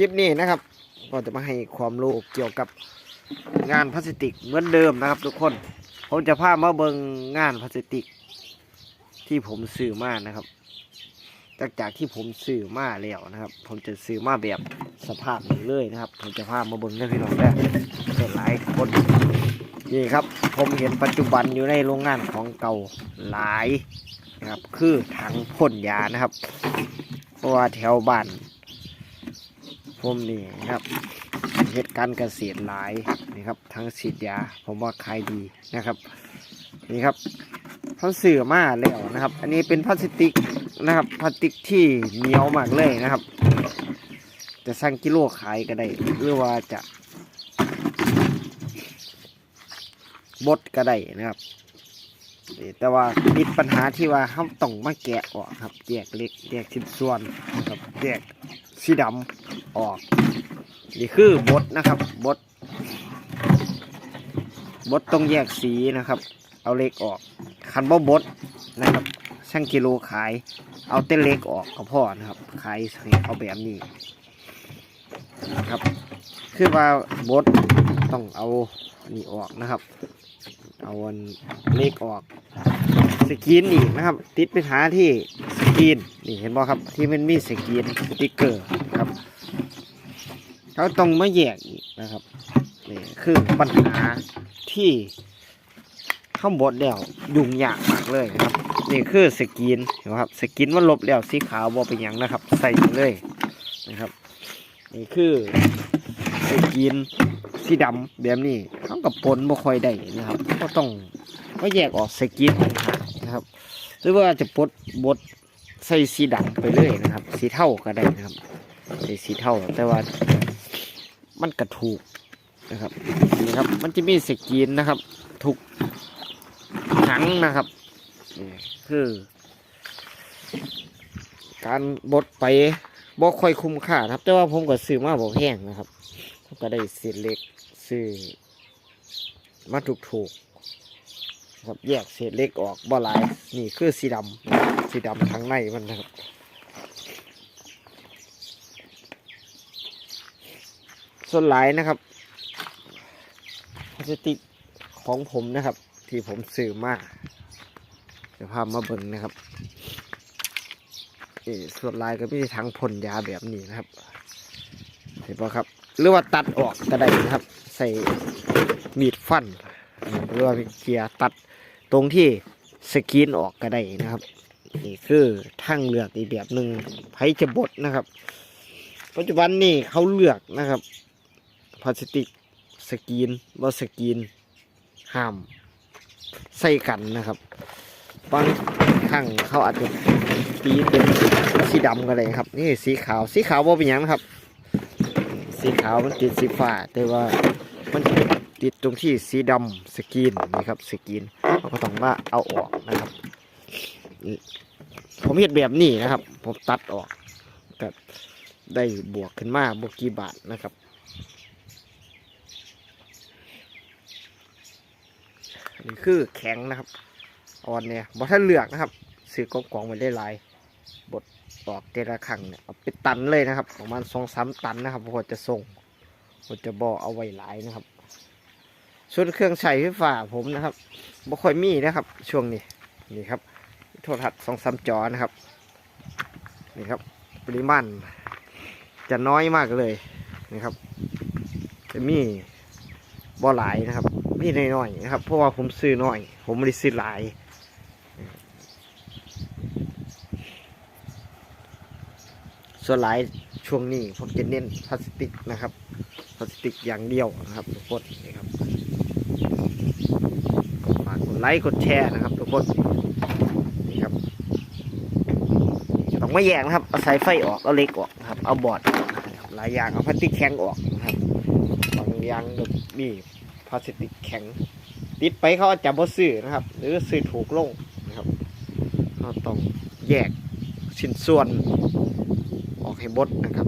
ลิปนี้นะครับ ก็จะมาให้ความรู้เกี่ยวกับงานพลาสติกเหมือนเดิมนะครับ ทุกคน ผมจะพามาเบิงงานพลาสติก ที่ผมซื้อมานะครับ จากจากที่ผมซื้อมาแล้วนะครับ ผมจะซื้อมาแบบสภาพนี้เลยนะครับ ผมจะพามาเบิงให้พี่น้องได้เป็นหลายคนนี่ครับ ผมเห็นปัจจุบันอยู่ในโรงงานของเก่าหลายนะครับ คือถังพ่นยานะครับเพราะว่าแถวบ้าน ผมนี่นะครับเหตุการณ์เกษตรหลายนี่ครับทั้งฉีดยาผมว่าขายดีนะครับ นี่ครับเขาสื่อมาแล้วนะครับ อันนี้เป็นพลาสติกนะครับพลาสติกที่เหนียวมากเลยนะครับ จะสั่งกิโลขายก็ได้หรือว่าจะบดก็ได้นะครับแต่ว่าติดปัญหาที่ว่าเขาต้องมาแกะออกครับแยกเล็กแยกชิ้นส่วนนะครับแยก สีดำออก นี่คือบดนะครับบดบดต้องแยกสีนะครับ เอาเล็กออก คันบ่บดนะครับช่างกิโลขาย เอาเต้นเล็กออกก็พ่อนะครับ ขายเอาแบบนี้นะครับ คือว่าบด ต้องเอานี่ออกนะครับ เอาอันเล็กออก สกรีนอีกนะครับ ติดปัญหาที่สกรีนนี่เห็นบ่ครับที่มันมีสกรีนสติกเกอร์ครับเขาต้องมาแยกอีกนะครับนี่คือปัญหาที่ข้างบนแล้วยุ่งยากมากเลยครับ นี่คือสกรีนนไหมครับ สกรีนมันลบแล้วสีขาวบอเป็นหยังนะครับ ใส่เลยนะครับ นี่คือสกรีน สีดำแบบนี้เขากับปนบ่ค่อยได้นะครับ ก็ต้องมาแยกออกสกีนนะครับ หรือว่าจะปดบดใส่สีดำไปเลยนะครับ สีเท่าก็ได้นะครับใส่สีเท่าแต่ว่ามันกระถูกนะครับนี่ครับ มันจะมีสกีนนะครับ ทุกถังนะครับนี่คือ การบดไปบ่ค่อยคุ้มค่านะครับ แต่ว่าผมก็ซื้อมาบ่แพงนะครับ ก็ได้เศษเหล็กซื้อมาถูกถูกๆครับแยกเศษเหล็กออกบ่หลายนี่คือสีดำสีดำข้างในมันนะครับส่วนหลายนะครับพลาสติกของผมนะครับ ที่ผมซื้อมาจะพามาเบิ่งนะครับนี่ส่วนลายก็มีทั้งพ่นยาแบบนี้นะครับเห็นปะครับ หรือว่าตัดออกก็ได้นะครับ ใส่มีดฟันหรือว่าเกียร์ตัดตรงที่สกรีนออกก็ได้นะครับนี่คือทางเลือกอีกแบบหนึ่งไผจะบดนะครับ ปัจจุบันนี่เขาเลือกนะครับพลาสติกสกรีนว่าสกรีนห้ามใส่กันนะครับบางครั้งเขาอาจจะตีเป็นสีดำก็ได้ครับ นี่สีขาวสีขาวว่าเป็นยังนะครับ สีขาวมันติดสีฟ้าแต่ว่ามันติดตรงที่สีดำสกรีนนี่ครับสกรีนเราก็ต้องว่าเอาออกนะครับนี่ผมเห็นแบบนี้นะครับ ผมตัดออกก็ได้บวกขึ้นมาบวกกี่บาทนะครับนี่คือแข็งนะครับ อ่อนเนี่ยบอท่านเลือกนะครับซื้อกองกองไปได้หลายบด ออกเตละครั้งเนี่ยเอาไปตันเลยนะครับ ประมาณสองสามตันนะครับผมจะส่งผมจะบอเอาไว้หลายนะครับชุดเครื่องใช้ไฟฟ้าผมนะครับบ่ค่อยมีนะครับ ช่วงนี้นี่ครับ โทรทัศน์สองสามจอนะครับนี่ครับ ปริมาณจะน้อยมากเลยนะครับ จะมีบ่หลายนะครับมีน้อยๆนะครับ เพราะว่าผมซื้อน้อย ผมไม่ได้ซื้อหลาย ส่วนหลายช่วงนี้ผมจะเน้นพลาสติกนะครับพลาสติกอย่างเดียวนะครับทุกคนนี่ครับก็ฝากกดไลค์กดแชร์นะครับทุกคนนี่ครับต้องไม่แยกนะครับเอาสายไฟออกเอาเหล็กออกนะครับเอาบอร์ดหลายอย่างเอาพลาสติกแข็งออกนะครับบางอย่างก็มีพลาสติกแข็ง ติดไปเขาอาจจะบ่ซื้อนะครับ หรือซื้อถูกลงนะครับเราต้องแยกชิ้นส่วน ออกให้หมดนะครับ